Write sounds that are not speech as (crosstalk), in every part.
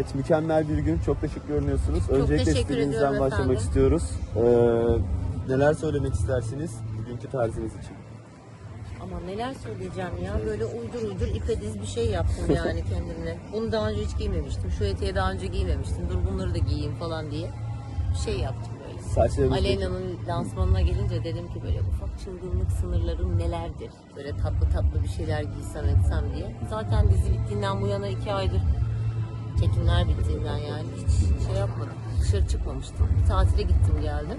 Evet mükemmel bir gün. Çok teşekkür görünüyorsunuz. Öncelikle teşekkür istediğinizden ediyorum başlamak efendim. istiyoruz. Ee, neler söylemek istersiniz bugünkü tarzınız için? Ama neler söyleyeceğim ya böyle uydur uydur ipe diz bir şey yaptım yani (laughs) kendimle. Bunu daha önce hiç giymemiştim. Şu eteği daha önce giymemiştim. Dur bunları da giyeyim falan diye bir şey yaptım böyle. Saçlarınız Aleyna'nın lansmanına gelince dedim ki böyle ufak çılgınlık sınırlarım nelerdir? Böyle tatlı tatlı bir şeyler giysem etsem diye. Zaten dizi bittiğinden bu yana iki aydır çekimler bittiğinden yani hiç şey yapmadım. Dışarı çıkmamıştım. Bir tatile gittim geldim.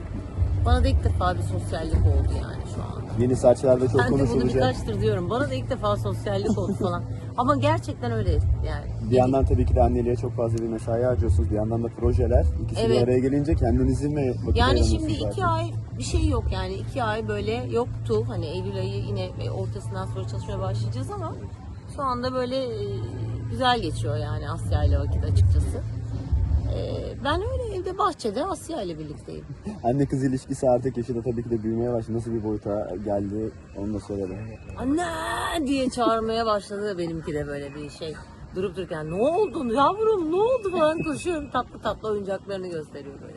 Bana da ilk defa bir sosyallik oldu yani şu anda. Yeni saçlarda çok Ben de bunu konuşulacak. birkaçtır diyorum. Bana da ilk defa sosyallik oldu falan. (laughs) Ama gerçekten öyle yani. Bir yandan tabii ki de anneliğe çok fazla bir mesai harcıyorsunuz. Bir yandan da projeler. İkisi bir Evet. araya gelince kendinizi mi vakit Yani ayıramıyorsunuz şimdi iki ay bir şey yok yani iki ay böyle yoktu. Hani Eylül ayı yine ortasından sonra çalışmaya başlayacağız ama şu anda böyle e, güzel geçiyor yani Asya ile vakit açıkçası. E, Ben öyle evde bahçede Asya ile birlikteyim. (laughs) Anne kız ilişkisi artık yaşı da tabii ki de büyümeye başladı. Nasıl bir boyuta geldi onu da soralım. Anne diye çağırmaya başladı benimki de böyle bir şey. Durup dururken ne oldu yavrum ne oldu falan koşuyorum tatlı tatlı oyuncaklarını gösteriyor böyle.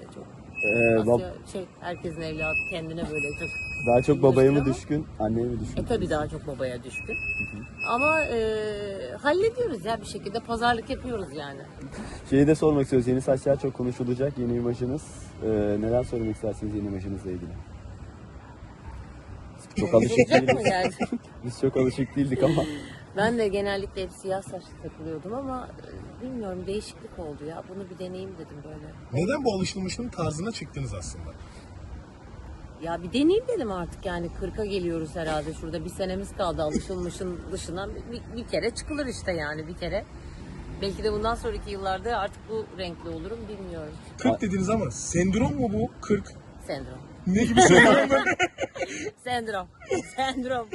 Ee, bab- Asya şey herkesin evladı kendine böyle çok daha çok babaya mı Ama- düşkün, anneye mi düşkün? E tabii daha çok babaya düşkün. Ama e, hallediyoruz ya bir şekilde pazarlık yapıyoruz yani. Şeyi de sormak istiyoruz. Yeni saçlar çok konuşulacak. Yeni imajınız. Ee, neler söylemek istersiniz yeni imajınızla ilgili? Çok alışık Olacak mı değiliz. yani? (laughs) Biz çok alışık değildik ama. Ben de genellikle hep siyah saçlı takılıyordum ama e, bilmiyorum değişiklik oldu ya. Bunu bir deneyeyim dedim böyle. Neden bu alışılmışın tarzına çıktınız aslında? Ya bir deneyeyim dedim artık yani 40'a geliyoruz herhalde şurada bir senemiz kaldı alışılmışın dışına bir, bir kere çıkılır işte yani bir kere. Belki de bundan sonraki yıllarda artık bu renkli olurum bilmiyorum. 40 dediniz ama sendrom mu bu 40? Sendrom. Ne gibi sendrom? (laughs) Sendrom. Sendrom.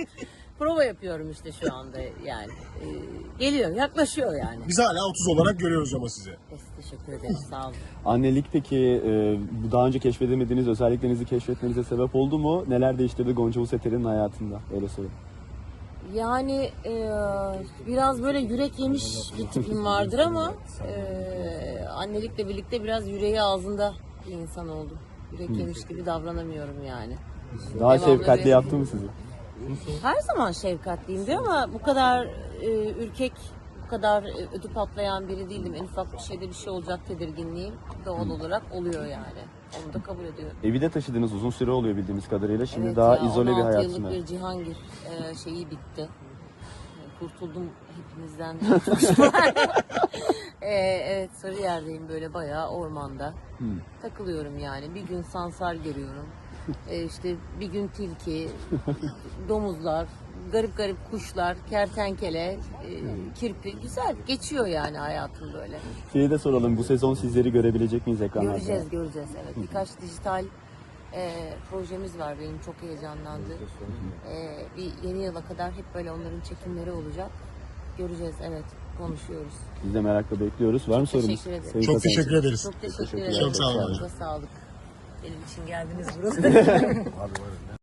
Prova yapıyorum işte şu anda yani. Ee, geliyor, yaklaşıyor yani. Biz hala 30 olarak görüyoruz ama sizi. Teşekkür ederim, sağ olun. (laughs) Annelik peki e, bu daha önce keşfedemediğiniz özelliklerinizi keşfetmenize sebep oldu mu? Neler değiştirdi Gonca Useter'in hayatında? Öyle sorayım. Yani e, biraz böyle yürek yemiş bir tipim vardır ama e, annelikle birlikte biraz yüreği ağzında bir insan oldum. Yürek yemiş gibi davranamıyorum yani. Daha Devamlı şefkatli bir- yaptı mı sizi? Her zaman şefkatliyimdir ama bu kadar e, ürkek, bu kadar e, ödü patlayan biri değildim. En ufak bir şeyde bir şey olacak tedirginliğim doğal olarak oluyor yani. Onu da kabul ediyorum. Evi de taşıdığınız uzun süre oluyor bildiğimiz kadarıyla. Şimdi daha ya, izole bir 16 hayat yıllık bir Cihangir e, şeyi bitti. Kurtuldum hepinizden. Çok şükür. e, evet Sarıyer'deyim böyle bayağı ormanda. Hmm. Takılıyorum yani. Bir gün sansar görüyorum. E, işte bir gün tilki, domuzlar, garip garip kuşlar, kertenkele, e, kirpi. Güzel geçiyor yani hayatım böyle. Şeyi de soralım. Bu sezon sizleri görebilecek miyiz ekranlarda? Göreceğiz, göreceğiz evet. Birkaç dijital e, projemiz var benim çok heyecanlandı. E, bir yeni yıla kadar hep böyle onların çekimleri olacak. Göreceğiz evet, konuşuyoruz. Biz de merakla bekliyoruz. Var mı sorunuz? teşekkür ederim. Sayın Çok teşekkür ederiz. Çok teşekkür ederim. Çok sağ olun. Çok sağlık. Benim için geldiniz buraya. (laughs)